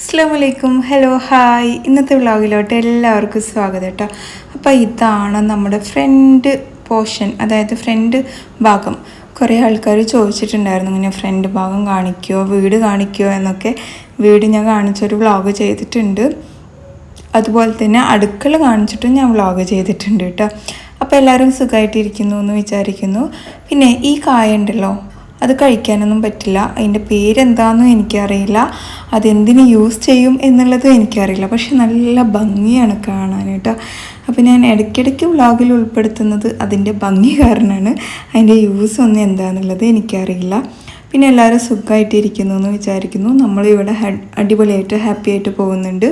അസ്സാം വലൈക്കും hello hi ഇന്നത്തെ വ്ളോഗിലോട്ട് എല്ലാവർക്കും സ്വാഗതം കേട്ടോ. അപ്പോൾ ഇതാണ് നമ്മുടെ ഫ്രണ്ട് പോർഷൻ അതായത് ഫ്രണ്ട് ഭാഗം. കുറേ ആൾക്കാർ ചോദിച്ചിട്ടുണ്ടായിരുന്നു ഇങ്ങനെ ഫ്രണ്ട് ഭാഗം കാണിക്കുമോ വീട് കാണിക്കുമോ എന്നൊക്കെ. വീട് ഞാൻ കാണിച്ചൊരു വ്ളോഗ് ചെയ്തിട്ടുണ്ട്. അതുപോലെ തന്നെ അടുക്കള കാണിച്ചിട്ടും ഞാൻ വ്ളോഗ് ചെയ്തിട്ടുണ്ട് കേട്ടോ. അപ്പോൾ എല്ലാവരും സുഖമായിട്ടിരിക്കുന്നു എന്ന് വിചാരിക്കുന്നു. പിന്നെ ഈ കായ ഉണ്ടല്ലോ അത് കഴിക്കാനൊന്നും പറ്റില്ല. അതിന്റെ പേരെന്താണെന്നും എനിക്കറിയില്ല. അതെന്തിന് യൂസ് ചെയ്യും എന്നുള്ളതും എനിക്കറിയില്ല. പക്ഷെ നല്ല ഭംഗിയാണ് കാണാൻ കേട്ടോ അപ്പോൾ ഞാൻ ഇടയ്ക്കിടയ്ക്ക് വ്ളോഗിൽ ഉൾപ്പെടുത്തുന്നത് അതിന്റെ ഭംഗി കാരണമാണ്. അതിന്റെ യൂസ് ഒന്നും എന്താണെന്നുള്ളത് എനിക്കറിയില്ല. പിന്നെ എല്ലാവരും സുഖമായിട്ടിരിക്കുന്നു എന്ന് വിചാരിക്കുന്നു. നമ്മളിവിടെ അടിപൊളിയായിട്ട് ഹാപ്പിയായിട്ട് പോകുന്നുണ്ട്.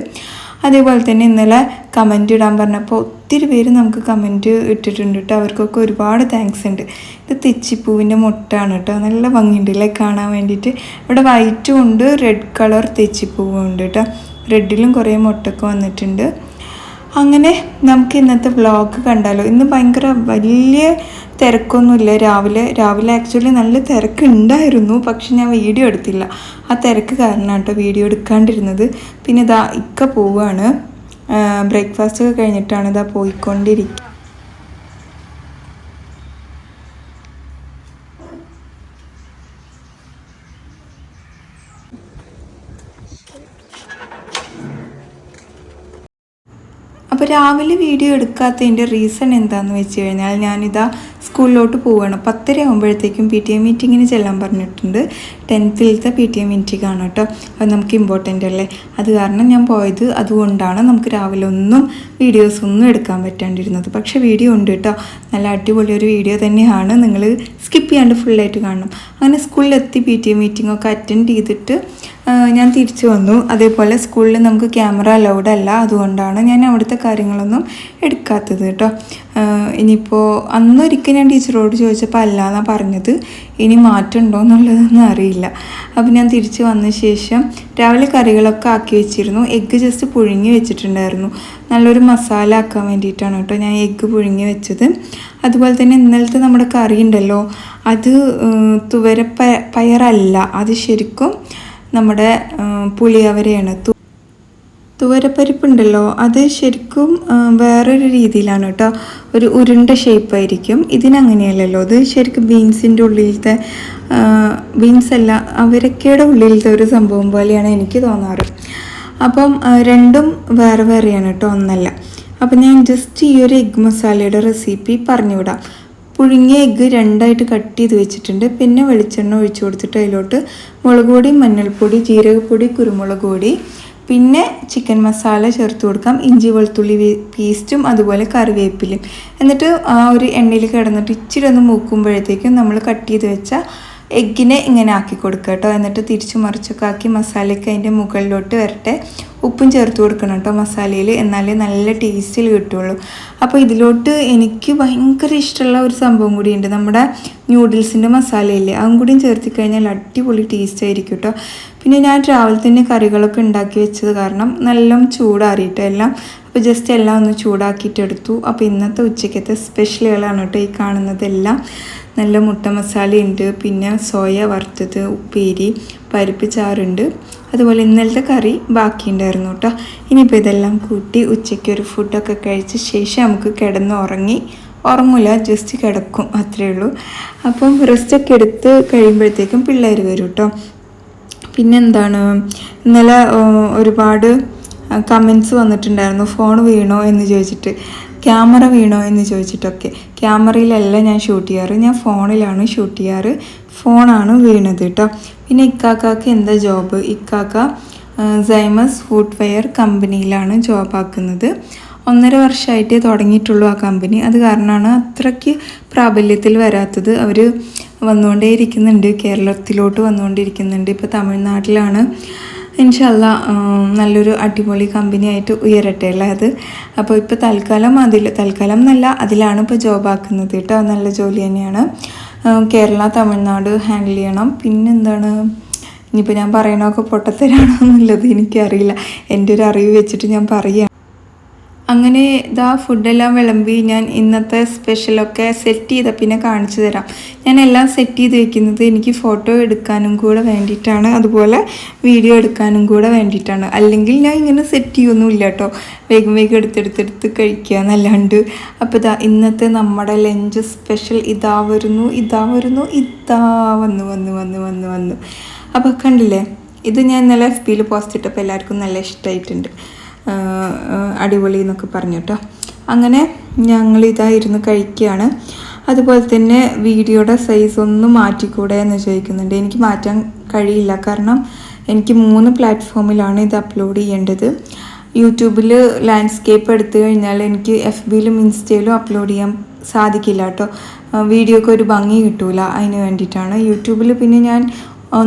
അതേപോലെ തന്നെ ഇന്നലെ കമന്റ് ഇടാൻ പറഞ്ഞപ്പോൾ ഒത്തിരി പേര് നമുക്ക് കമന്റ് ഇട്ടിട്ടുണ്ട് കേട്ടോ അവർക്കൊക്കെ ഒരുപാട് താങ്ക്സ് ഉണ്ട്. ഇത് തെച്ചിപ്പൂവിന്റെ മുട്ടാണ് കേട്ടോ നല്ല ഭംഗിയുണ്ട് അല്ലേ കാണാൻ വേണ്ടിയിട്ട്. ഇവിടെ വൈറ്റും ഉണ്ട് റെഡ് കളർ തെച്ചിപ്പൂവും ഉണ്ട് കേട്ടോ റെഡിലും കുറേ മുട്ടൊക്കെ വന്നിട്ടുണ്ട്. അങ്ങനെ നമുക്ക് ഇന്നത്തെ വ്ളോഗ് കണ്ടാലോ? ഇന്ന് ഭയങ്കര വലിയ തിരക്കൊന്നുമില്ല. രാവിലെ രാവിലെ ആക്ച്വലി നല്ല തിരക്കുണ്ടായിരുന്നു. പക്ഷെ ഞാൻ വീഡിയോ എടുത്തില്ല. ആ തിരക്ക് കാരണമാണ് കേട്ടോ വീഡിയോ എടുക്കാണ്ടിരുന്നത്. പിന്നെ ഇതാ ഇക്ക പോവുകയാണ് ബ്രേക്ക്ഫാസ്റ്റ് ഒക്കെ കഴിഞ്ഞിട്ടാണ് ഇതാ പോയിക്കൊണ്ടിരിക്കുക അപ്പോൾ രാവിലെ വീഡിയോ എടുക്കാത്തതിന്റെ റീസൺ എന്താണെന്ന് വെച്ച് കഴിഞ്ഞാൽ ഞാനിതാ സ്കൂളിലോട്ട് പോവുകയാണ് പത്തര ആകുമ്പോഴത്തേക്കും പി ടി എ മീറ്റിങ്ങിന് ചെല്ലാൻ പറഞ്ഞിട്ടുണ്ട്. ടെൻത്തിലത്തെ പി ടി മീറ്റിംഗ് ആണ് കേട്ടോ. അത് നമുക്ക് ഇമ്പോർട്ടന്റ് അല്ലേ? അത് കാരണം ഞാൻ പോയത് അതുകൊണ്ടാണ് നമുക്ക് രാവിലെ ഒന്നും വീഡിയോസ് ഒന്നും എടുക്കാൻ പറ്റാണ്ടിരുന്നത്. പക്ഷേ വീഡിയോ ഉണ്ട് കേട്ടോ. നല്ല അടിപൊളി ഒരു വീഡിയോ തന്നെയാണ്. നിങ്ങൾ സ്കിപ്പ് ചെയ്യാണ്ട് ഫുള്ളായിട്ട് കാണണം. അങ്ങനെ സ്കൂളിലെത്തി പി ടി എ മീറ്റിംഗ് ഒക്കെ അറ്റൻഡ് ചെയ്തിട്ട് ഞാൻ തിരിച്ചു വന്നു. അതേപോലെ സ്കൂളിൽ നമുക്ക് ക്യാമറ അലൗഡ് അല്ല. അതുകൊണ്ടാണ് ഞാൻ അവിടുത്തെ കാര്യങ്ങളൊന്നും എടുക്കാത്തത് കേട്ടോ. ഇനിയിപ്പോൾ അന്നൊരിക്കൽ ഞാൻ ടീച്ചറോട് ചോദിച്ചപ്പോൾ അല്ല എന്നാണ് പറഞ്ഞത്. ഇനി മാറ്റമുണ്ടോ എന്നുള്ളതൊന്നും അറിയില്ല. അപ്പോൾ ഞാൻ തിരിച്ചു വന്ന ശേഷം രാവിലെ കറികളൊക്കെ ആക്കി വെച്ചിരുന്നു. എഗ്ഗ് ജസ്റ്റ് പുഴുങ്ങി വെച്ചിട്ടുണ്ടായിരുന്നു. നല്ലൊരു മസാല ആക്കാൻ വേണ്ടിയിട്ടാണ് കേട്ടോ ഞാൻ എഗ്ഗ് പുഴുങ്ങി വെച്ചത്. അതുപോലെ തന്നെ ഇന്നലത്തെ നമ്മുടെ കറി ഉണ്ടല്ലോ. അത് തുവര പയറല്ല. അത് ശരിക്കും നമ്മുടെ പുളിയവരെയാണ് തുവരപ്പരിപ്പുണ്ടല്ലോ അത് ശരിക്കും വേറൊരു രീതിയിലാണ് കേട്ടോ. ഒരു ഉരുണ്ട ഷേപ്പായിരിക്കും ഇതിനങ്ങനെയല്ലല്ലോ. ഇത് ശരിക്കും ബീൻസിന്റെ ഉള്ളിലത്തെ ബീൻസ് അല്ല അവരക്കയുടെ ഉള്ളിലത്തെ ഒരു സംഭവം പോലെയാണ് എനിക്ക് തോന്നാറ്. അപ്പം രണ്ടും വേറെ വേറെയാണ് കേട്ടോ. ഒന്നല്ല. അപ്പം ഞാൻ ജസ്റ്റ് ഈ ഒരു എഗ് മസാലയുടെ റെസിപ്പി പറഞ്ഞുവിടാം. പുഴുങ്ങിയ എഗ്ഗ് രണ്ടായിട്ട് കട്ട് ചെയ്ത് വെച്ചിട്ടുണ്ട്. പിന്നെ വെളിച്ചെണ്ണ ഒഴിച്ചു കൊടുത്തിട്ട് അതിലോട്ട് മുളക് പൊടി മഞ്ഞൾപ്പൊടി ജീരകപ്പൊടി കുരുമുളക് പൊടി പിന്നെ ചിക്കൻ മസാല ചേർത്ത് കൊടുക്കാം. ഇഞ്ചി വെളുത്തുള്ളി പേസ്റ്റും അതുപോലെ കറിവേപ്പിലും എന്നിട്ട് ആ ഒരു എണ്ണയിൽ കിടന്നിട്ട് ഇച്ചിരി ഒന്ന് മൂക്കുമ്പോഴത്തേക്കും നമ്മൾ കട്ട് ചെയ്ത് വെച്ച എഗ്ഗിനെ ഇങ്ങനെ ആക്കി കൊടുക്കുക കേട്ടോ. എന്നിട്ട് തിരിച്ചു മറിച്ചൊക്കെ ആക്കി മസാലയ്ക്ക് അതിന്റെ മുകളിലോട്ട് വരട്ടെ. ഉപ്പും ചേർത്ത് കൊടുക്കണം കേട്ടോ മസാലയിൽ. എന്നാലേ നല്ല ടേസ്റ്റിൽ കിട്ടുള്ളൂ. അപ്പോൾ ഇതിലോട്ട് എനിക്ക് ഭയങ്കര ഇഷ്ടമുള്ള ഒരു സംഭവം കൂടിയുണ്ട്. നമ്മുടെ ന്യൂഡിൽസിന്റെ മസാലയില്ലേ? അതും കൂടിയും ചേർത്തി കഴിഞ്ഞാൽ അടിപൊളി ടേസ്റ്റ് ആയിരിക്കും കേട്ടോ. പിന്നെ ഞാൻ രാവിലെ തന്നെ കറികളൊക്കെ ഉണ്ടാക്കി വെച്ചത് കാരണം നല്ല ചൂടാറിയിട്ട് എല്ലാം അപ്പോൾ ജസ്റ്റ് എല്ലാം ഒന്ന് ചൂടാക്കിയിട്ടെടുത്തു. അപ്പോൾ ഇന്നത്തെ ഉച്ചയ്ക്കത്തെ സ്പെഷ്യലുകളാണ് കേട്ടോ ഈ കാണുന്നതെല്ലാം. നല്ല മുട്ട മസാല ഉണ്ട് പിന്നെ സോയ വറുത്തത് ഉപ്പേരി പരിപ്പ് ചാറുണ്ട്. അതുപോലെ ഇന്നലത്തെ കറി ബാക്കിയുണ്ടായിരുന്നു കേട്ടോ. ഇനിയിപ്പോൾ ഇതെല്ലാം കൂട്ടി ഉച്ചയ്ക്ക് ഒരു ഫുഡൊക്കെ കഴിച്ച ശേഷം നമുക്ക് കിടന്ന് ഉറങ്ങി ഉറങ്ങില്ല ജസ്റ്റ് കിടക്കും അത്രയേ ഉള്ളൂ. അപ്പം റെസ്റ്റൊക്കെ എടുത്ത് കഴിയുമ്പോഴത്തേക്കും പിള്ളേർ വരും കേട്ടോ. പിന്നെന്താണ്? ഇന്നലെ ഒരുപാട് കമൻസ് വന്നിട്ടുണ്ടായിരുന്നു ഫോൺ വീണോ? എന്ന് ചോദിച്ചിട്ട് ക്യാമറ വീണോ? എന്ന് ചോദിച്ചിട്ടൊക്കെ. ക്യാമറയിലല്ല ഞാൻ ഷൂട്ട് ചെയ്യാറ്. ഞാൻ ഫോണിലാണ് ഷൂട്ട് ചെയ്യാറ്. ഫോണാണ് വീണത് കേട്ടോ പിന്നെ ഇക്കാക്കാക്ക് എന്താ ജോബ് ഇക്കാക്ക സൈമസ് ഫുട്വെയർ കമ്പനിയിലാണ് ജോബ് ആക്കുന്നത്. ഒന്നര വർഷമായിട്ടേ തുടങ്ങിയിട്ടുള്ളൂ ആ കമ്പനി. അത് കാരണമാണ് അത്രയ്ക്ക് പ്രാബല്യത്തിൽ വരാത്തത്. അവർ വന്നുകൊണ്ടേയിരിക്കുന്നുണ്ട്. കേരളത്തിലോട്ട് വന്നുകൊണ്ടിരിക്കുന്നുണ്ട് ഇപ്പോൾ തമിഴ്നാട്ടിലാണ്. ഇൻഷല്ല നല്ലൊരു അടിപൊളി കമ്പനി ആയിട്ട് ഉയരട്ടെ അല്ലേ അത്? അപ്പോൾ ഇപ്പോൾ തൽക്കാലം അതിൽ തൽക്കാലം എന്നല്ല അതിലാണ് ഇപ്പോൾ ജോബാക്കുന്നത് കേട്ടോ. നല്ല ജോലി തന്നെയാണ്. കേരള തമിഴ്നാട് ഹാൻഡിൽ ചെയ്യണം. പിന്നെന്താണ്? ഇനിയിപ്പോൾ ഞാൻ പറയണമൊക്കെ പൊട്ടത്തരാണോ എന്നുള്ളത് എനിക്കറിയില്ല. എന്റെ ഒരു അറിവ് വെച്ചിട്ട് ഞാൻ പറയുക അങ്ങനെ ഇതാ ഫുഡെല്ലാം വിളമ്പി ഞാൻ ഇന്നത്തെ സ്പെഷ്യലൊക്കെ സെറ്റ് ചെയ്ത പിന്നെ കാണിച്ചു തരാം. ഞാൻ എല്ലാം സെറ്റ് ചെയ്ത് വെക്കുന്നത് എനിക്ക് ഫോട്ടോ എടുക്കാനും കൂടെ വേണ്ടിയിട്ടാണ്. അതുപോലെ വീഡിയോ എടുക്കാനും കൂടെ വേണ്ടിയിട്ടാണ്. അല്ലെങ്കിൽ ഞാൻ ഇങ്ങനെ സെറ്റ് ചെയ്യൊന്നുമില്ല കേട്ടോ. വേഗം വേഗം എടുത്തെടുത്തെടുത്ത് കഴിക്കുക എന്നല്ലാണ്ട്. അപ്പോൾ ഇതാ ഇന്നത്തെ നമ്മുടെ ലഞ്ച് സ്പെഷ്യൽ ഇതാ വരുന്നു ഇതാ വരുന്നു ഇതാ വന്നു വന്നു വന്നു വന്നു വന്നു. അപ്പോൾ കണ്ടില്ലേ? ഇത് ഞാൻ ഇന്നലെ എഫ് പിയിൽ പോസ്റ്റ് ഇട്ടപ്പോൾ എല്ലാവർക്കും നല്ല ഇഷ്ടമായിട്ടുണ്ട് അടിപൊളി എന്നൊക്കെ പറഞ്ഞു കേട്ടോ. അങ്ങനെ ഞങ്ങൾ ഇതായിരുന്നു കഴിക്കുകയാണ്. അതുപോലെ തന്നെ വീഡിയോയുടെ സൈസ് ഒന്ന് മാറ്റിക്കൂടെ എന്ന് ചോദിക്കുന്നുണ്ട്. എനിക്ക് മാറ്റാൻ കഴിയില്ല. കാരണം എനിക്ക് മൂന്ന് പ്ലാറ്റ്ഫോമിലാണ് ഇത് അപ്ലോഡ് ചെയ്യേണ്ടത്. യൂട്യൂബിൽ ലാൻഡ്സ്കേപ്പ് എടുത്തു കഴിഞ്ഞാൽ എനിക്ക് എഫ് ബിയിലും ഇൻസ്റ്റയിലും അപ്ലോഡ് ചെയ്യാൻ സാധിക്കില്ല കേട്ടോ. വീഡിയോക്ക് ഒരു ഭംഗി കിട്ടൂല. അതിന് വേണ്ടിയിട്ടാണ്. യൂട്യൂബിൽ പിന്നെ ഞാൻ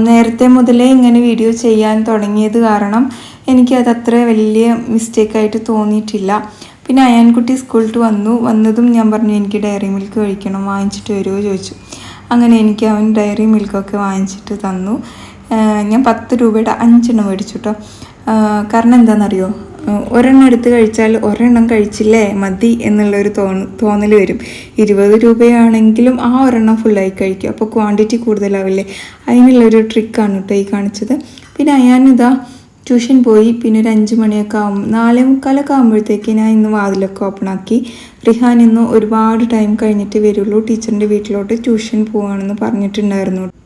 നേരത്തെ മുതലേ ഇങ്ങനെ വീഡിയോ ചെയ്യാൻ തുടങ്ങിയത് കാരണം എനിക്കത് അത്ര വലിയ മിസ്റ്റേക്കായിട്ട് തോന്നിയിട്ടില്ല. പിന്നെ അയാൻകുട്ടി സ്കൂളിൽ വന്നു. വന്നതും ഞാൻ പറഞ്ഞു എനിക്ക് ഡയറി മിൽക്ക് കഴിക്കണം വാങ്ങിച്ചിട്ട് വരുമോ ചോദിച്ചു. അങ്ങനെ എനിക്ക് അവൻ ഡയറി മിൽക്കൊക്കെ വാങ്ങിച്ചിട്ട് തന്നു. ഞാൻ പത്ത് രൂപയുടെ അഞ്ചെണ്ണം മേടിച്ചു കേട്ടോ കാരണം എന്താണെന്നറിയോ ഒരെണ്ണം എടുത്ത് കഴിച്ചാൽ ഒരെണ്ണം കഴിച്ചില്ലേ? മതി എന്നുള്ളൊരു തോന്ന തോന്നൽ വരും. ഇരുപത് രൂപയാണെങ്കിലും ആ ഒരെണ്ണം ഫുള്ളായി കഴിക്കും. അപ്പോൾ ക്വാണ്ടിറ്റി കൂടുതലാവില്ലേ? അതിനുള്ളൊരു ട്രിക്കാണ് കേട്ടോ ഈ കാണിച്ചത്. പിന്നെ ഞാനിതാ ട്യൂഷൻ പോയി. പിന്നെ ഒരു അഞ്ച് മണിയൊക്കെ ആവും. നാലേ മുക്കാലൊക്കെ ആകുമ്പോഴത്തേക്ക് ഞാൻ ഇന്ന് വാതിലൊക്കെ ഓപ്പണാക്കി റിഹാൻ ഇന്ന് ഒരുപാട് ടൈം കഴിഞ്ഞിട്ട് വരുള്ളൂ. ടീച്ചറിന്റെ വീട്ടിലോട്ട് ട്യൂഷൻ പോവാണെന്ന് പറഞ്ഞിട്ടുണ്ടായിരുന്നു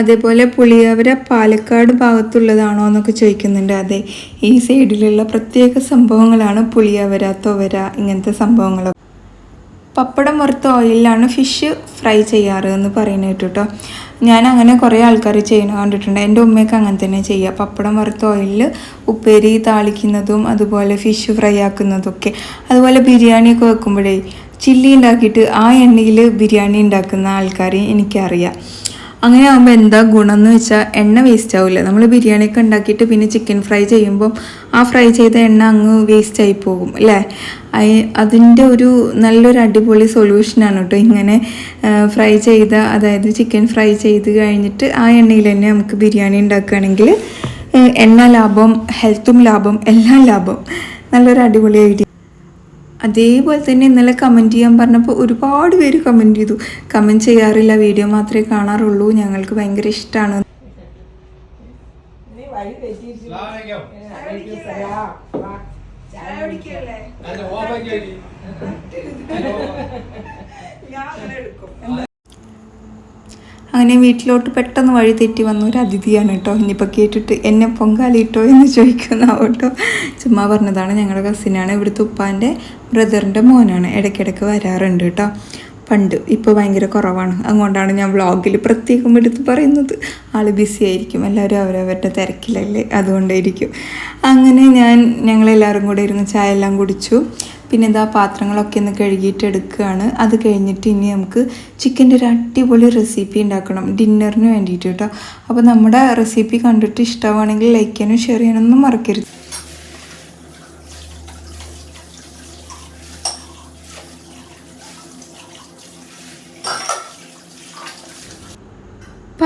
അതേപോലെ പുളിയവര പാലക്കാട് ഭാഗത്തുള്ളതാണോ എന്നൊക്കെ ചോദിക്കുന്നുണ്ട്. അതെ ഈ സൈഡിലുള്ള പ്രത്യേക സംഭവങ്ങളാണ് പുളിയവര തൊവര ഇങ്ങനത്തെ സംഭവങ്ങളൊക്കെ. പപ്പടം വറുത്ത ഓയിലിലാണ് ഫിഷ് ഫ്രൈ ചെയ്യാറ് എന്ന് പറയുന്നത് കേട്ടോ. ഞാൻ അങ്ങനെ കുറേ ആൾക്കാർ ചെയ്യുന്ന കണ്ടിട്ടുണ്ട്. എന്റെ ഉമ്മയൊക്കെ അങ്ങനെ തന്നെ ചെയ്യുക. പപ്പടം വറുത്ത ഓയിലിൽ ഉപ്പേരി താളിക്കുന്നതും അതുപോലെ ഫിഷ് ഫ്രൈ ആക്കുന്നതൊക്കെ. അതുപോലെ ബിരിയാണിയൊക്കെ വെക്കുമ്പോഴേ ചില്ലി ഉണ്ടാക്കിയിട്ട് ആ എണ്ണയിൽ ബിരിയാണി ഉണ്ടാക്കുന്ന ആൾക്കാരെ എനിക്കറിയാം. അങ്ങനെ ആകുമ്പോൾ എന്താ ഗുണം എന്ന് വെച്ചാൽ എണ്ണ വേസ്റ്റ് ആവില്ല നമ്മൾ ബിരിയാണിയൊക്കെ ഉണ്ടാക്കിയിട്ട് പിന്നെ ചിക്കൻ ഫ്രൈ ചെയ്യുമ്പം ആ ഫ്രൈ ചെയ്ത എണ്ണ അങ്ങ് വേസ്റ്റ് ആയി പോകും അല്ലേ? അതിന്റെ ഒരു നല്ലൊരു അടിപൊളി സൊല്യൂഷനാണ് കേട്ടോ ഇങ്ങനെ ഫ്രൈ ചെയ്ത അതായത് ചിക്കൻ ഫ്രൈ ചെയ്ത് കഴിഞ്ഞിട്ട് ആ എണ്ണയിൽ തന്നെ നമുക്ക് ബിരിയാണി ഉണ്ടാക്കുകയാണെങ്കിൽ എണ്ണ ലാഭം ഹെൽത്തും ലാഭം എല്ലാം ലാഭം. നല്ലൊരു അടിപൊളി ഐഡിയ അതേപോലെ തന്നെ ഇന്നലെ കമന്റ് ചെയ്യാൻ പറഞ്ഞപ്പോൾ ഒരുപാട് പേര് കമന്റ് ചെയ്തു. കമന്റ് ചെയ്യാറില്ല വീഡിയോ മാത്രമേ കാണാറുള്ളൂ. ഞങ്ങൾക്ക് ഭയങ്കര ഇഷ്ടമാണ് ഞാൻ എടുക്കും. അങ്ങനെ വീട്ടിലോട്ട് പെട്ടെന്ന് വഴി തെറ്റി വന്ന ഒരു അതിഥിയാണ് കേട്ടോ. ഇനിയിപ്പോൾ കേട്ടിട്ട് എന്നെ പൊങ്കാലിട്ടോ എന്ന് ചോദിക്കുന്ന കേട്ടോ ചുമ്മാ പറഞ്ഞതാണ് ഞങ്ങളുടെ കസിനാണ് ഇവിടുത്തെ ഉപ്പാന്റെ ബ്രദറിന്റെ മോനാണ്. ഇടയ്ക്കിടയ്ക്ക് വരാറുണ്ട് കേട്ടോ. പണ്ട് ഇപ്പോൾ ഭയങ്കര കുറവാണ്. അതുകൊണ്ടാണ് ഞാൻ വ്ളോഗിൽ പ്രത്യേകം എടുത്ത് പറയുന്നത്. ആൾ ബിസി ആയിരിക്കും. എല്ലാവരും അവരവരുടെ തിരക്കിലല്ലേ? അതുകൊണ്ടായിരിക്കും. അങ്ങനെ ഞാൻ ഞങ്ങളെല്ലാവരും കൂടെ ഇരുന്ന് ചായ എല്ലാം കുടിച്ചു. പിന്നെ ഇതാ പാത്രങ്ങളൊക്കെ ഒന്ന് കഴുകിയിട്ട് എടുക്കുകയാണ് അത് കഴിഞ്ഞിട്ട് ഇനി നമുക്ക് ചിക്കന്റെ ഒരു അടിപൊളി റെസിപ്പി ഉണ്ടാക്കണം. ഡിന്നറിന് വേണ്ടിയിട്ട് കേട്ടോ അപ്പോൾ നമ്മുടെ റെസിപ്പി കണ്ടിട്ട് ഇഷ്ടമാണെങ്കിൽ ലൈക്ക് ചെയ്യാനും ഷെയർ ചെയ്യാനൊന്നും മറക്കരുത്.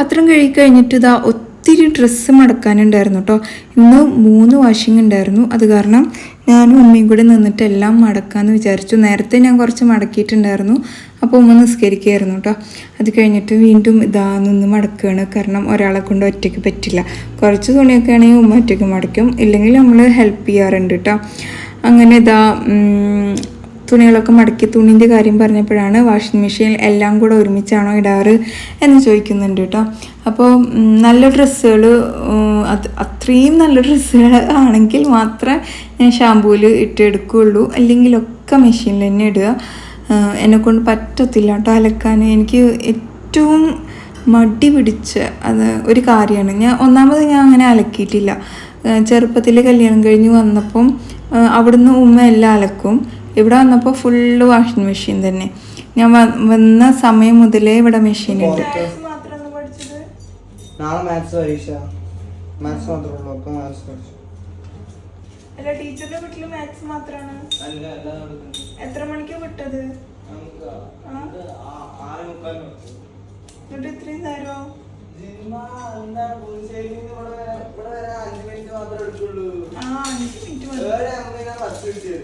പാത്രം കഴുകി കഴിഞ്ഞിട്ട് ഇതാ ഒത്തിരി ഡ്രസ്സ് മടക്കാനുണ്ടായിരുന്നു കേട്ടോ ഇന്ന് മൂന്ന് വാഷിംഗ് ഉണ്ടായിരുന്നു. അത് കാരണം ഞാനും ഉമ്മയും കൂടെ നിന്നിട്ട് എല്ലാം മടക്കാമെന്ന് വിചാരിച്ചു. നേരത്തെ ഞാൻ കുറച്ച് മടക്കിയിട്ടുണ്ടായിരുന്നു. അപ്പോൾ ഉമ്മ നിസ്കരിക്കുകയായിരുന്നു കേട്ടോ അത് കഴിഞ്ഞിട്ട് വീണ്ടും ഇതാ നിന്ന് മടക്കുകയാണ് കാരണം ഒരാളെ കൊണ്ട് ഒറ്റയ്ക്ക് പറ്റില്ല. കുറച്ച് തുണിയൊക്കെ ആണെങ്കിൽ ഉമ്മ ഒറ്റയ്ക്ക് മടക്കും ഇല്ലെങ്കിൽ നമ്മൾ ഹെൽപ്പ് ചെയ്യാറുണ്ട് കേട്ടോ അങ്ങനെ ഇതാ തുണികളൊക്കെ മടക്കി തുണീന്റെ കാര്യം പറഞ്ഞപ്പോഴാണ് വാഷിംഗ് മെഷീനിൽ എല്ലാം കൂടെ ഒരുമിച്ചാണോ ഇടാറ് എന്ന് ചോദിക്കുന്നുണ്ട് കേട്ടോ. അപ്പോൾ നല്ല ഡ്രസ്സുകൾ അത് അത്രയും നല്ല ഡ്രസ്സുകൾ ആണെങ്കിൽ മാത്രമേ ഞാൻ ഷാമ്പൂവിൽ ഇട്ട് എടുക്കുകയുള്ളൂ അല്ലെങ്കിലൊക്കെ മെഷീനിൽ തന്നെ ഇടുക. എന്നെക്കൊണ്ട് പറ്റത്തില്ല കേട്ടോ അലക്കാൻ എനിക്ക് ഏറ്റവും മടി പിടിച്ച അത് ഒരു കാര്യമാണ്. ഞാൻ ഒന്നാമത് ഞാൻ അങ്ങനെ അലക്കിയിട്ടില്ല. ചെറുപ്പത്തിൽ കല്യാണം കഴിഞ്ഞ് വന്നപ്പം അവിടുന്ന് ഉമ്മ എല്ലാം അലക്കും. ഇവിടെ വന്നപ്പോൾ ഫുള്ള് വാഷിംഗ് മെഷീൻ തന്നെ. ഞാൻ വന്ന സമയം മുതലേ ഇവിടെ മെഷീൻ ഉണ്ട്. നാളെ മാത്സ് പരീക്ഷ. മാത്സ് മാത്രമേ ഉള്ളൂ അപ്പൊ മാത്സ് പഠിച്ചു. അല്ല മാത്സ് മാത്രമാണ് എത്ര മണിക്കാ വിട്ടത്? ആ? എന്നിട്ട് ഇത്രയും അഞ്ച് മിനിറ്റ് മതി വേറെ അമ്മ പത്ത് മിനിറ്റ്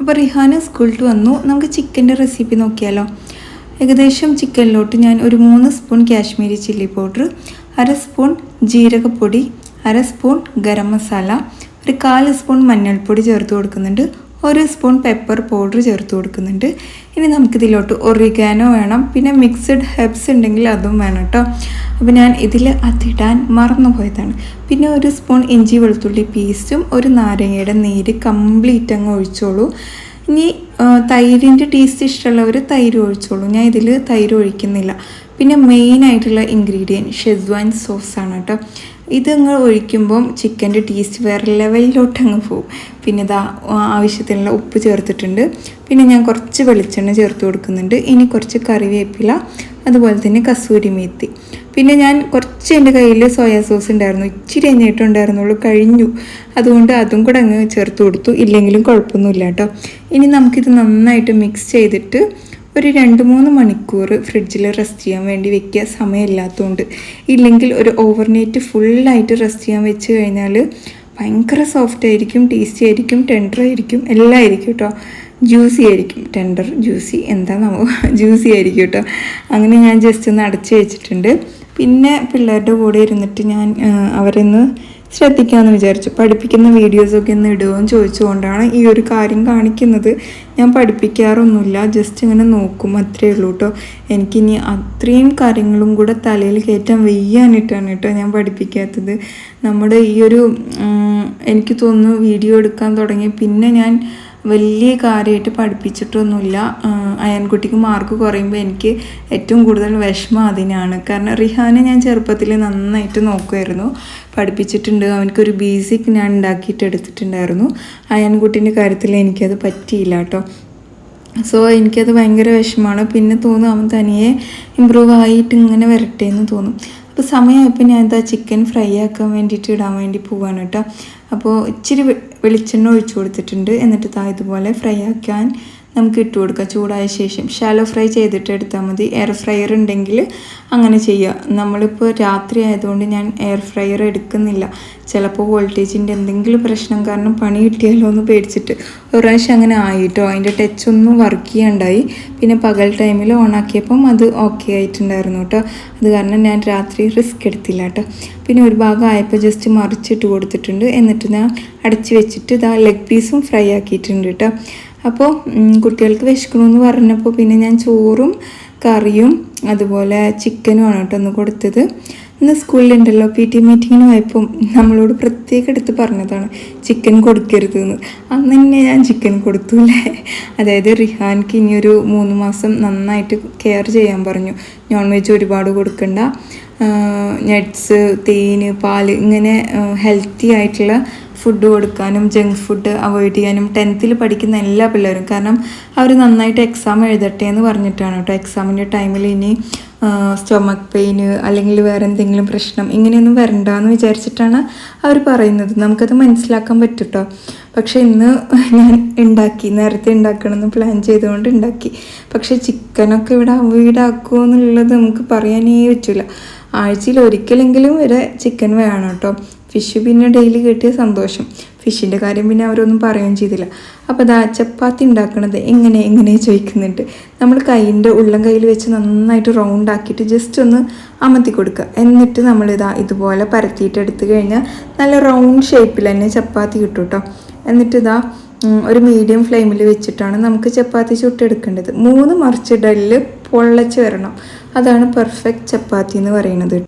അപ്പോൾ റിഹാന സ്കൂളിൽ വന്നു. നമുക്ക് ചിക്കന്റെ റെസിപ്പി നോക്കിയാലോ. ഏകദേശം ചിക്കനിലോട്ട് ഞാൻ ഒരു മൂന്ന് സ്പൂൺ കാശ്മീരി ചില്ലി പൗഡർ അര സ്പൂൺ ജീരകപ്പൊടി അര സ്പൂൺ ഗരം മസാല ഒരു കാൽ സ്പൂൺ മഞ്ഞൾപ്പൊടി ചേർത്ത് കൊടുക്കുന്നുണ്ട്. ഒരു സ്പൂൺ പെപ്പർ പൗഡർ ചേർത്ത് കൊടുക്കുന്നുണ്ട്. ഇനി നമുക്കിതിലോട്ട് ഒറിഗാനോ വേണം. പിന്നെ മിക്സഡ് ഹെബ്സ് ഉണ്ടെങ്കിൽ അതും വേണം കേട്ടോ. അപ്പോൾ ഞാൻ ഇതിൽ അതിടാൻ മറന്നു പോയതാണ് പിന്നെ ഒരു സ്പൂൺ ഇഞ്ചി വെളുത്തുള്ളി പീസും ഒരു നാരങ്ങയുടെ നീര് കംപ്ലീറ്റ് അങ്ങ് ഒഴിച്ചോളൂ. ഇനി തൈരിന്റെ ടേസ്റ്റ് ഇഷ്ടമുള്ളവർ തൈര് ഒഴിച്ചോളൂ. ഞാൻ ഇതിൽ തൈര് ഒഴിക്കുന്നില്ല. പിന്നെ മെയിൻ ആയിട്ടുള്ള ഇൻഗ്രീഡിയന്റ് ഷെസ്വാൻ സോസാണ് കേട്ടോ. ഇത് നിങ്ങൾ ഒഴിക്കുമ്പം ചിക്കന്റെ ടേസ്റ്റ് വേറെ ലെവലിലോട്ട് അങ്ങ് പോകും. പിന്നെ ഇതാ ആവശ്യത്തിനുള്ള ഉപ്പ് ചേർത്തിട്ടുണ്ട്. പിന്നെ ഞാൻ കുറച്ച് വെളിച്ചെണ്ണ ചേർത്ത് കൊടുക്കുന്നുണ്ട്. ഇനി കുറച്ച് കറിവേപ്പില അതുപോലെ തന്നെ കസൂരി മേത്തി. പിന്നെ ഞാൻ കുറച്ച് എന്റെ കയ്യിൽ സോയാ സോസ് ഉണ്ടായിരുന്നു. ഇച്ചിരി എണ്ണയിട്ടുണ്ടായിരുന്നുള്ളൂ കഴിഞ്ഞു. അതുകൊണ്ട് അതും കൂടെ അങ്ങ് ചേർത്ത് കൊടുത്തു. ഇല്ലെങ്കിലും കുഴപ്പമൊന്നുമില്ല കേട്ടോ. ഇനി നമുക്കിത് നന്നായിട്ട് മിക്സ് ചെയ്തിട്ട് ഒരു രണ്ട് മൂന്ന് മണിക്കൂർ ഫ്രിഡ്ജിൽ റെസ്റ്റ് ചെയ്യാൻ വേണ്ടി വെക്കുക. സമയമില്ലാത്തതുകൊണ്ട് ഇല്ലെങ്കിൽ ഒരു ഓവർനൈറ്റ് ഫുള്ളായിട്ട് റെസ്റ്റ് ചെയ്യാൻ വെച്ച് കഴിഞ്ഞാൽ ഭയങ്കര സോഫ്റ്റ് ആയിരിക്കും ടേസ്റ്റി ആയിരിക്കും ടെൻഡർ ആയിരിക്കും എല്ലാം ആയിരിക്കും കേട്ടോ ജ്യൂസി ആയിരിക്കും. ടെൻഡർ ജ്യൂസി എന്താ നമുക്ക് ജ്യൂസി ആയിരിക്കും കേട്ടോ അങ്ങനെ ഞാൻ ജസ്റ്റ് ഒന്ന് അടച്ച് വെച്ചിട്ടുണ്ട്. പിന്നെ പിള്ളേരുടെ കൂടെ ഇരുന്നിട്ട് ഞാൻ അവരെന്ന് ശ്രദ്ധിക്കാമെന്ന് വിചാരിച്ചു. പഠിപ്പിക്കുന്ന വീഡിയോസൊക്കെ ഒന്ന് ഇടുകയും ചോദിച്ചുകൊണ്ടാണ് ഈ ഒരു കാര്യം കാണിക്കുന്നത്. ഞാൻ പഠിപ്പിക്കാറൊന്നുമില്ല ജസ്റ്റ് ഇങ്ങനെ നോക്കും അത്രയേ ഉള്ളൂ കേട്ടോ. എനിക്കിനി അത്രയും കാര്യങ്ങളും കൂടെ തലയിൽ കയറ്റാൻ വയ്യാനിട്ടാണ് കേട്ടോ ഞാൻ പഠിപ്പിക്കാത്തത്. നമ്മുടെ ഈ ഒരു എനിക്ക് തോന്നുന്നു വീഡിയോ എടുക്കാൻ തുടങ്ങി. പിന്നെ ഞാൻ വലിയ കാര്യമായിട്ട് പഠിപ്പിച്ചിട്ടൊന്നുമില്ല. അയൻകുട്ടിക്ക് മാർക്ക് കുറയുമ്പോൾ എനിക്ക് ഏറ്റവും കൂടുതൽ വിഷമം അതിനാണ്. കാരണം റിഹാനെ ഞാൻ ചെറുപ്പത്തിൽ നന്നായിട്ട് നോക്കുമായിരുന്നു പഠിപ്പിച്ചിട്ടുണ്ട്. അവനക്കൊരു ബേസിക് ഞാൻ ഉണ്ടാക്കിയിട്ട് എടുത്തിട്ടുണ്ടായിരുന്നു. അയൻകുട്ടീന്റെ കാര്യത്തിൽ എനിക്കത് പറ്റിയില്ല കേട്ടോ. സോ എനിക്കത് ഭയങ്കര വിഷമമാണ്. പിന്നെ തോന്നും അവൻ തനിയെ ഇമ്പ്രൂവ് ആയിട്ട് ഇങ്ങനെ വരട്ടെ എന്ന് തോന്നും. അപ്പോൾ സമയമായപ്പോൾ ഞാൻ എന്താ ചിക്കൻ ഫ്രൈ ആക്കാൻ വേണ്ടിയിട്ട് ഇടാൻ വേണ്ടി പോവാണ് കേട്ടോ. അപ്പോൾ ഇച്ചിരി വെളിച്ചെണ്ണ ഒഴിച്ചു കൊടുത്തിട്ടുണ്ട്. എന്നിട്ട് താ ഇതുപോലെ ഫ്രൈ ആക്കാൻ നമുക്ക് ഇട്ട് കൊടുക്കുക ചൂടായ ശേഷം ഷാലോ ഫ്രൈ ചെയ്തിട്ട് എടുത്താൽ മതി. എയർ ഫ്രയർ ഉണ്ടെങ്കിൽ അങ്ങനെ ചെയ്യുക. നമ്മളിപ്പോൾ രാത്രി ആയതുകൊണ്ട് ഞാൻ എയർ ഫ്രയർ എടുക്കുന്നില്ല. ചിലപ്പോൾ വോൾട്ടേജിന്റെ എന്തെങ്കിലും പ്രശ്നം കാരണം പണി കിട്ടിയാലോ എന്ന് പേടിച്ചിട്ട് ഒരു പ്രാവശ്യം അങ്ങനെ ആയിട്ടോ അതിന്റെ ടച്ച് ഒന്നും വർക്ക് ചെയ്യാണ്ടായി. പിന്നെ പകൽ ടൈമിൽ ഓണാക്കിയപ്പം അത് ഓക്കെ ആയിട്ടുണ്ടായിരുന്നു കേട്ടോ. അത് കാരണം ഞാൻ രാത്രി റിസ്ക് എടുത്തില്ല കേട്ടോ. പിന്നെ ഒരു ഭാഗം ആയപ്പോൾ ജസ്റ്റ് മറിച്ചിട്ട് കൊടുത്തിട്ടുണ്ട്. എന്നിട്ട് ഞാൻ അടച്ച് വെച്ചിട്ട് ഇതാ ലെഗ് പീസും ഫ്രൈ ആക്കിയിട്ടുണ്ട് കേട്ടോ. അപ്പോൾ കുട്ടികൾക്ക് വിശക്കണമെന്ന് പറഞ്ഞപ്പോൾ പിന്നെ ഞാൻ ചോറും കറിയും അതുപോലെ ചിക്കനുമാണ് കേട്ടോ ഒന്ന് കൊടുത്തത്. ഇന്ന് സ്കൂളിലുണ്ടല്ലോ പി ടി മീറ്റിങ്ങിന് പോയപ്പം നമ്മളോട് പ്രത്യേകം എടുത്ത് പറഞ്ഞതാണ് ചിക്കൻ കൊടുക്കരുത് എന്ന് അന്ന് തന്നെ ഞാൻ ചിക്കൻ കൊടുത്തു അല്ലേ അതായത് റിഹാൻക്ക് ഇനിയൊരു മൂന്ന് മാസം നന്നായിട്ട് കെയർ ചെയ്യാൻ പറഞ്ഞു. നോൺ വെജ് ഒരുപാട് കൊടുക്കണ്ട. നട്ട്സ് തേന് പാൽ ഇങ്ങനെ ഹെൽത്തി ആയിട്ടുള്ള ഫുഡ് കൊടുക്കാനും ജങ്ക് ഫുഡ് അവോയ്ഡ് ചെയ്യാനും ടെൻത്തിൽ പഠിക്കുന്ന എല്ലാ പിള്ളേരും കാരണം അവർ നന്നായിട്ട് എക്സാം എഴുതട്ടെ എന്ന് പറഞ്ഞിട്ടാണ് കേട്ടോ. എക്സാമിന്റെ ടൈമിൽ ഇനി സ്റ്റൊമക്ക് പെയിന് അല്ലെങ്കിൽ വേറെ എന്തെങ്കിലും പ്രശ്നം ഇങ്ങനെയൊന്നും വരണ്ടെന്ന് വിചാരിച്ചിട്ടാണ് അവർ പറയുന്നത്. നമുക്കത് മനസ്സിലാക്കാൻ പറ്റും കേട്ടോ പക്ഷേ ഇന്ന് ഞാൻ ഉണ്ടാക്കി നേരത്തെ ഉണ്ടാക്കണമെന്ന് പ്ലാൻ ചെയ്തുകൊണ്ട് ഉണ്ടാക്കി. പക്ഷേ ചിക്കനൊക്കെ ഇവിടെ അവോയ്ഡാക്കുമോ എന്നുള്ളത് നമുക്ക് പറയാനേ പറ്റില്ല ആഴ്ചയിൽ ഒരിക്കലെങ്കിലും ഇവിടെ ചിക്കൻ വേണം കേട്ടോ ഫിഷ് പിന്നെ ഡെയിലി കിട്ടിയ സന്തോഷം. ഫിഷിന്റെ കാര്യം പിന്നെ അവരൊന്നും പറയുകയും ചെയ്തില്ല. അപ്പോൾ അതാ ചപ്പാത്തി ഉണ്ടാക്കണത് എങ്ങനെ എങ്ങനെ ചോദിക്കുന്നുണ്ട്. നമ്മൾ കൈയിന്റെ ഉള്ളം കയ്യിൽ വെച്ച് നന്നായിട്ട് റൗണ്ട് ആക്കിയിട്ട് ജസ്റ്റ് ഒന്ന് അമത്തി കൊടുക്കുക. എന്നിട്ട് നമ്മളിതാ ഇതുപോലെ പരത്തിയിട്ട് എടുത്തു കഴിഞ്ഞാൽ നല്ല റൗണ്ട് ഷേപ്പിൽ തന്നെ ചപ്പാത്തി കിട്ടും കേട്ടോ. എന്നിട്ട് ഇതാ ഒരു മീഡിയം ഫ്ലെയിമിൽ വെച്ചിട്ടാണ് നമുക്ക് ചപ്പാത്തി ചുട്ടെടുക്കേണ്ടത്. മൂന്ന് മറിച്ചിടലിൽ പൊള്ളച്ച് വരണം. അതാണ് പെർഫെക്റ്റ് ചപ്പാത്തി എന്ന് പറയുന്നത്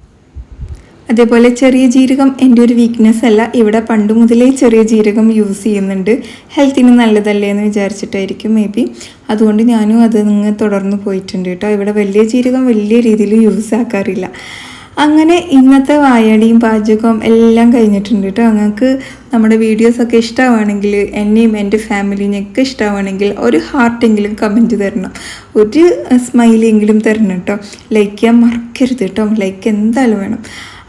അതേപോലെ ചെറിയ ജീരകം എന്റെ ഒരു വീക്ക്നെസ് അല്ല. ഇവിടെ പണ്ട് മുതലേ ചെറിയ ജീരകം യൂസ് ചെയ്യുന്നുണ്ട്. ഹെൽത്തിന് നല്ലതല്ലേ എന്ന് വിചാരിച്ചിട്ടായിരിക്കും മേ ബി അതുകൊണ്ട് ഞാനും അത് നിങ്ങൾ തുടർന്ന് പോയിട്ടുണ്ട് കേട്ടോ. ഇവിടെ വലിയ ജീരകം വലിയ രീതിയിൽ യൂസ് ആക്കാറില്ല. അങ്ങനെ ഇന്നത്തെ വായാടിയും പാചകവും എല്ലാം കഴിഞ്ഞിട്ടുണ്ട് കേട്ടോ. നിങ്ങൾക്ക് നമ്മുടെ വീഡിയോസൊക്കെ ഇഷ്ടമാണെങ്കിൽ എന്നെയും എന്റെ ഫാമിലിനെയൊക്കെ ഇഷ്ടമാണെങ്കിൽ ഒരു ഹാർട്ടെങ്കിലും കമന്റ് തരണം. ഒരു സ്മൈലെങ്കിലും തരണം കേട്ടോ. ലൈക്ക് ചെയ്യാൻ മറക്കരുത് കേട്ടോ. ലൈക്ക് എന്തായാലും വേണം.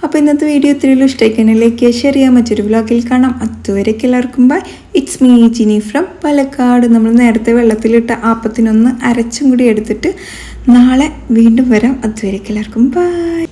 അപ്പോൾ ഇന്നത്തെ വീഡിയോ ഇത്രയുള്ളൂ. ഇഷ്ടമായിക്കണേ ലൈക്ക് ഷെയർ ചെയ്യാൻ മറ്റൊരു വ്ലോഗിൽ കാണാം. അതുവരേക്ക് എല്ലാവർക്കും bye it's me Jini from Palakkad. നമ്മൾ നേരത്തെ വെള്ളത്തിലിട്ട ആപ്പത്തിനൊന്ന് അരച്ചും കൂടി എടുത്തിട്ട് നാളെ വീണ്ടും വരാം. അതുവരേക്ക് എല്ലാവർക്കും ബൈ